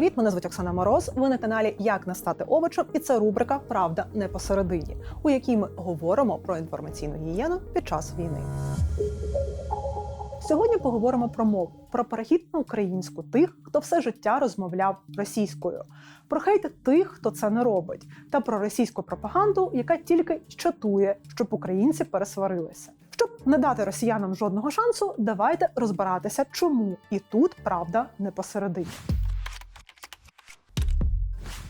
привіт! Мене звуть Оксана Мороз. Ви на каналі Як не стати овочем, і це рубрика Правда не посередині, у якій ми говоримо про інформаційну гігієну під час війни. Сьогодні поговоримо про мову, про перехід на українську тих, хто все життя розмовляв російською, про хейт тих, хто це не робить, та про російську пропаганду, яка тільки чатує, щоб українці пересварилися. Щоб не дати росіянам жодного шансу, давайте розбиратися, чому і тут правда не посередині.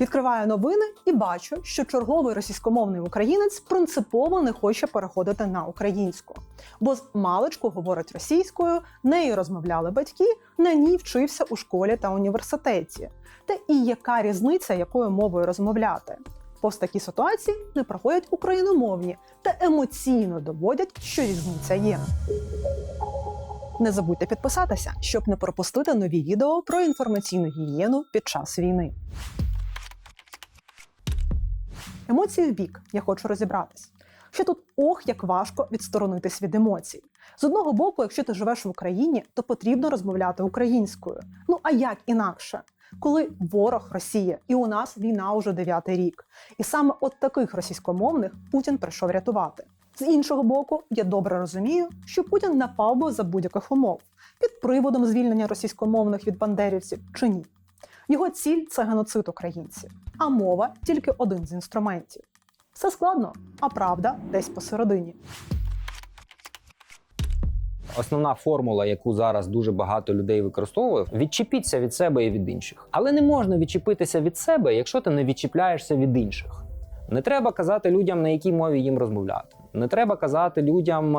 Відкриваю новини і бачу, що черговий російськомовний українець принципово не хоче переходити на українську, бо з маличку говорить російською, нею розмовляли батьки, на ній вчився у школі та університеті. Та і яка різниця, якою мовою розмовляти? Повз такі ситуації не проходять україномовні та емоційно доводять, що різниця є. Не забудьте підписатися, щоб не пропустити нові відео про інформаційну гігієну під час війни. Емоції в бік, я хочу розібратись. Що тут ох, як важко відсторонитись від емоцій. З одного боку, якщо ти живеш в Україні, то потрібно розмовляти українською. Ну а як інакше? Коли ворог Росія, і у нас війна уже дев'ятий рік. І саме от таких російськомовних Путін прийшов рятувати. З іншого боку, я добре розумію, що Путін напав би за будь-яких умов під приводом звільнення російськомовних від бандерівців чи ні. Його ціль це геноцид українців, а мова тільки один з інструментів. Все складно, а правда десь посередині. Основна формула, яку зараз дуже багато людей використовує, відчепіться від себе і від інших. Але не можна відчепитися від себе, якщо ти не відчіпляєшся від інших. Не треба казати людям, на якій мові їм розмовляти. Не треба казати людям,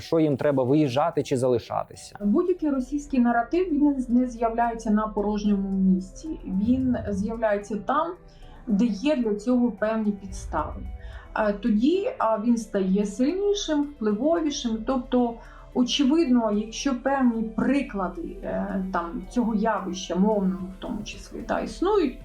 що їм треба виїжджати чи залишатися. Будь-який російський наратив він не з'являється на порожньому місці. Він з'являється там, де є для цього певні підстави. Тоді він стає сильнішим, впливовішим. Тобто, очевидно, якщо певні приклади е, там цього явища, мовного в тому числі, та існують.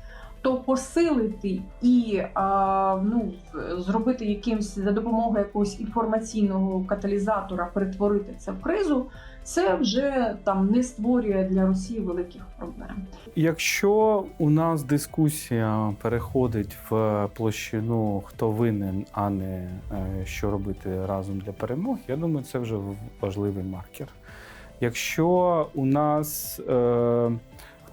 То посилити і а, ну, зробити якимсь за допомогою якогось інформаційного каталізатора, перетворити це в кризу, це вже там не створює для Росії великих проблем. Якщо у нас дискусія переходить в площину хто винен, а не е, що робити разом для перемоги, я думаю, це вже важливий маркер. Якщо у нас е,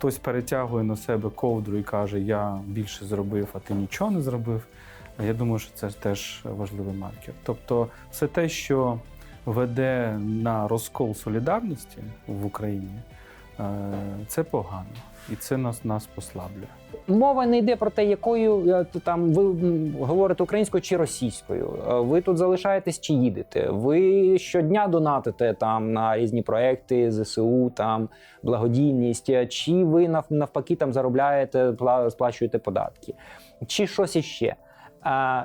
хтось перетягує на себе ковдру і каже, я більше зробив, а ти нічого не зробив, я думаю, що це теж важливий маркер. Тобто, все те, що веде на розкол солідарності в Україні, це погано. І це нас нас послаблює. Мова не йде про те, якою е, там ви говорите українською чи російською. Е, Ви тут залишаєтесь чи їдете. Ви щодня донатите там на різні проекти, ЗСУ, там благодійність, е, чи ви навпаки там заробляєте, пла- сплачуєте податки, чи щось іще.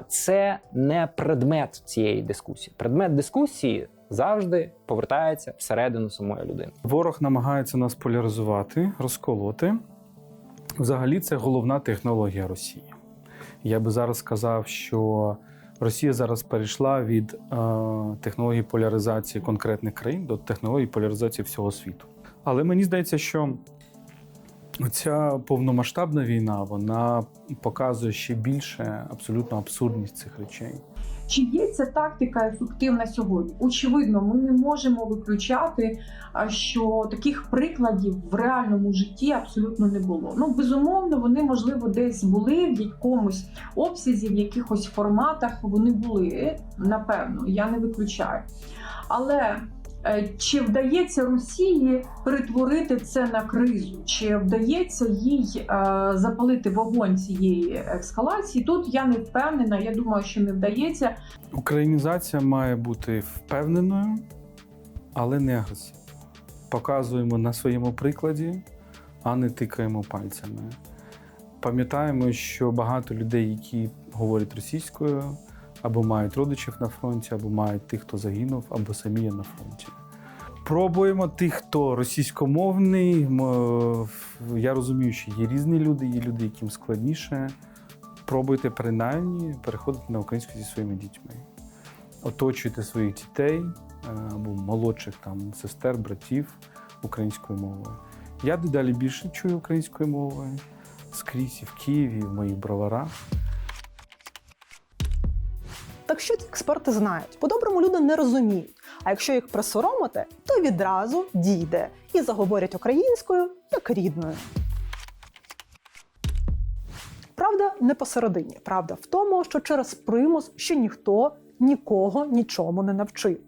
Це не предмет цієї дискусії. Предмет дискусії завжди повертається всередину самої людини. Ворог намагається нас поляризувати, розколоти. Взагалі, це головна технологія Росії. Я би зараз сказав, що Росія зараз перейшла від е, технології поляризації конкретних країн до технології поляризації всього світу. Але мені здається, що ця повномасштабна війна вона показує ще більше абсолютно абсурдність цих речей. Чи є ця тактика ефективна сьогодні? Очевидно, ми не можемо виключати, що таких прикладів в реальному житті абсолютно не було. Ну безумовно, вони можливо десь були в якомусь обсязі, в якихось форматах вони були. Напевно, я не виключаю. Але чи вдається Росії перетворити це на кризу? Чи вдається їй е, запалити вогонь цієї ескалації? Тут я не впевнена. Я думаю, що не вдається. Українізація має бути впевненою, але не агресивною. Показуємо на своєму прикладі, а не тикаємо пальцями. Пам'ятаємо, що багато людей, які говорять російською, або мають родичів на фронті, або мають тих, хто загинув, або самі є на фронті. Пробуємо тих, хто російськомовний. Я розумію, що є різні люди, є люди, яким складніше. Пробуйте принаймні переходити на українську зі своїми дітьми. Оточуйте своїх дітей е, або молодших там сестер, братів українською мовою. Я дедалі більше чую української мови скрізь і в Києві, і в моїх броварах. Так що ці експерти знають? По-доброму люди не розуміють. А якщо їх присоромити, то відразу дійде і заговорять українською як рідною. Правда не посередині. Правда в тому, що через примус ще ніхто нікого нічому не навчив.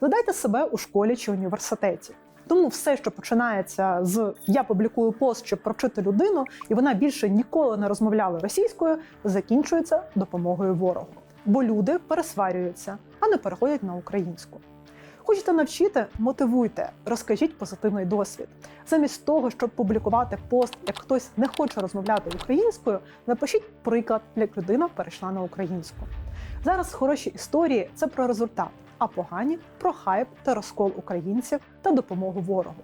Задайте себе у школі чи університеті. Тому все, що починається з я публікую пост, щоб провчити людину, і вона більше ніколи не розмовляла російською, закінчується допомогою ворогу. Бо люди пересварюються, а не переходять на українську. Хочете навчити, мотивуйте, розкажіть позитивний досвід. Замість того, щоб публікувати пост, як хтось не хоче розмовляти українською, напишіть приклад, як людина перейшла на українську. Зараз хороші історії це про результат, а погані про хайп та розкол українців та допомогу ворогу.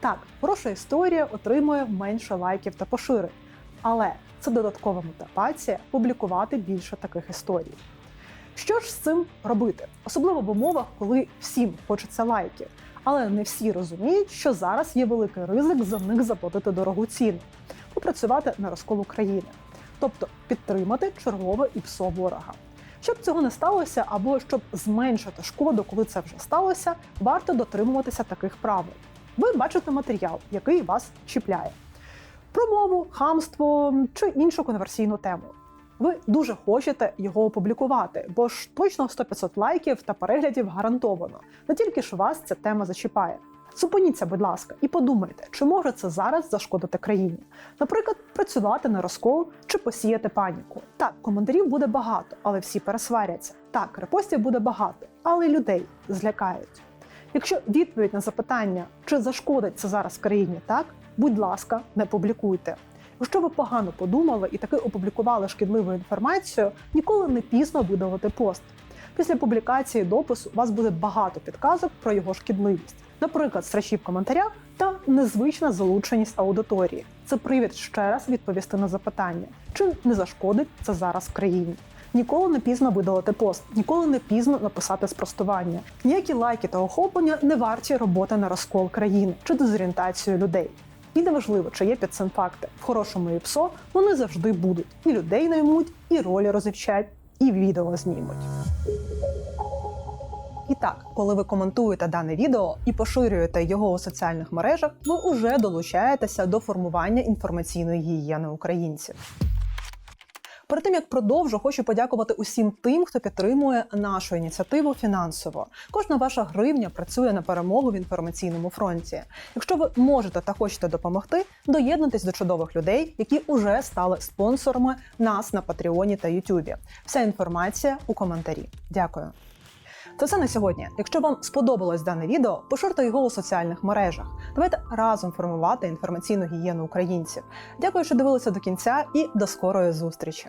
Так, хороша історія отримує менше лайків та поширень, але це додаткова мотивація публікувати більше таких історій. Що ж з цим робити? Особливо в умовах, коли всім хочеться лайків. Але не всі розуміють, що зараз є великий ризик за них заплатити дорогу ціну, попрацювати на розкол України, тобто підтримати чергове ІПСО ворога. Щоб цього не сталося, або щоб зменшити шкоду, коли це вже сталося, варто дотримуватися таких правил. Ви бачите матеріал, який вас чіпляє: про мову, хамство чи іншу конверсійну тему. Ви дуже хочете його опублікувати, бо ж точно 100-500 лайків та переглядів гарантовано. Не тільки ж вас ця тема зачіпає. Зупиніться, будь ласка, і подумайте, чи може це зараз зашкодити країні. Наприклад, працювати на розкол чи посіяти паніку. Так, коментарів буде багато, але всі пересваряться. Так, репостів буде багато, але людей злякають. Якщо відповідь на запитання, чи зашкодить це зараз країні, так, будь ласка, не публікуйте. Якщо ви погано подумали і таки опублікували шкідливу інформацію, ніколи не пізно видалити пост. Після публікації допису у вас буде багато підказок про його шкідливість, наприклад, страші в коментарях та незвична залученість аудиторії. Це привід ще раз відповісти на запитання, чи не зашкодить це зараз країні. Ніколи не пізно видалити пост, ніколи не пізно написати спростування. Ніякі лайки та охоплення не варті роботи на розкол країни чи дезорієнтацію людей. І неважливо, чи є під цим факти. В хорошому ІПСО вони завжди будуть. І людей наймуть, і ролі розівчать, і відео знімуть. І так, коли ви коментуєте дане відео і поширюєте його у соціальних мережах, ви уже долучаєтеся до формування інформаційної гігієни українців. Перед тим як продовжу, хочу подякувати усім тим, хто підтримує нашу ініціативу фінансово. Кожна ваша гривня працює на перемогу в інформаційному фронті. Якщо ви можете та хочете допомогти, доєднуйтесь до чудових людей, які уже стали спонсорами нас на Патреоні та Ютубі. Вся інформація у коментарі. Дякую. Це все на сьогодні. Якщо вам сподобалось дане відео, поширте його у соціальних мережах. Давайте разом формувати інформаційну гігієну українців. Дякую, що дивилися до кінця, і до скорої зустрічі.